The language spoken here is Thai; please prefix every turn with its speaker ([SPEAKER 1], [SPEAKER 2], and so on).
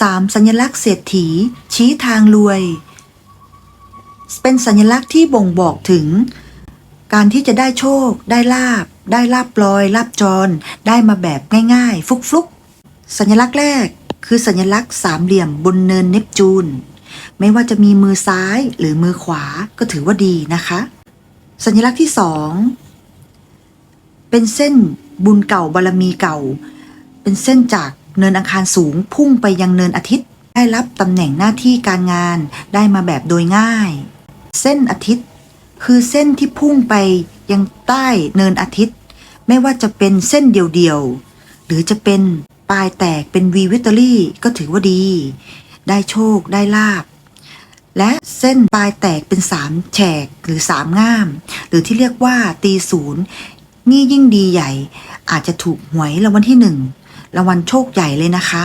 [SPEAKER 1] 3. สัญลักษณ์เศรษฐี ชี้ทางรวย เป็นสัญลักษณ์ที่บ่งบอกถึง การที่จะได้โชค ได้ลาบ ได้ลาบลอยลาบจร ได้มาแบบง่ายๆ ฟุกๆสัญลักษณ์แรกคือสัญลักษณ์สามเหลี่ยมบนเนินเนปจูน ไม่ว่าจะมีมือซ้ายหรือมือขวาก็ถือว่าดีนะคะ สัญลักษณ์ที่สองเป็นเส้นบุญเก่าบารมีเก่า เป็นเส้นจาก เนินอังคารสูงพุ่งไปยังเนินอาทิตย์ ได้รับตำแหน่งหน้าที่การงานได้มาแบบโดยง่าย เส้นอาทิตย์ คือเส้นที่พุ่งไปยังใต้เนินอาทิตย์ ไม่ว่าจะเป็นเส้นเดียวๆหรือจะเป็นปลายแตกเป็นวีวิตอรี่ก็ถือว่าดี ได้โชคได้ลาบและเส้นปลายแตกเป็นสามแฉกหรือสามง่าม หรือที่เรียกว่าตีศูนย์นี่ยิ่งดีใหญ่ อาจจะถูกหวยรางวัลที่หนึ่ง รางวัลโชคใหญ่เลยนะคะ